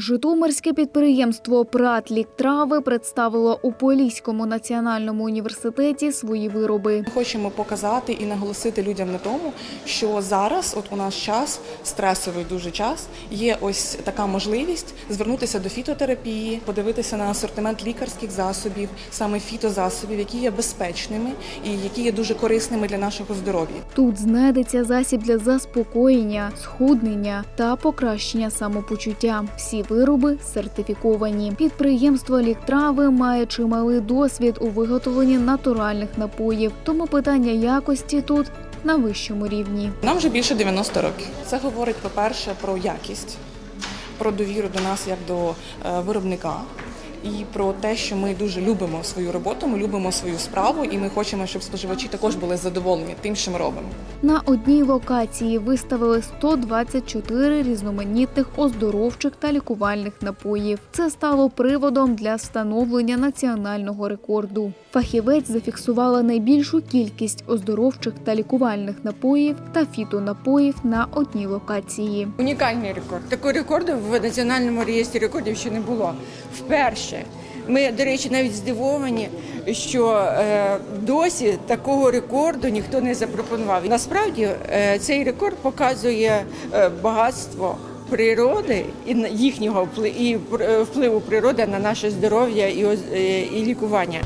Житомирське підприємство «Пратліктрави» представило у Поліському національному університеті свої вироби. Ми хочемо показати і наголосити людям на тому, що зараз, от у нас час, стресовий дуже час, є ось така можливість звернутися до фітотерапії, подивитися на асортимент лікарських засобів, саме фітозасобів, які є безпечними і які є дуже корисними для нашого здоров'я. Тут знайдеться засіб для заспокоєння, схуднення та покращення самопочуття. Всі вироби сертифіковані. Підприємство «Ліктрави» має чималий досвід у виготовленні натуральних напоїв, тому питання якості тут на вищому рівні. Нам вже більше 90 років. Це говорить, по-перше, про якість, про довіру до нас як до е, виробника. І про те, що ми дуже любимо свою роботу, ми любимо свою справу, і ми хочемо, щоб споживачі також були задоволені тим, що ми робимо. На одній локації виставили 124 різноманітних оздоровчих та лікувальних напоїв. Це стало приводом для встановлення національного рекорду. Фахівець зафіксувала найбільшу кількість оздоровчих та лікувальних напоїв та фітонапоїв на одній локації. Унікальний рекорд. Такого рекорду в національному реєстрі рекордів ще не було. Вперше. Ми, до речі, навіть здивовані, що е, досі такого рекорду ніхто не запропонував. Насправді е, цей рекорд показує е, багатство природи і їхнього і впливу природи на наше здоров'я і лікування.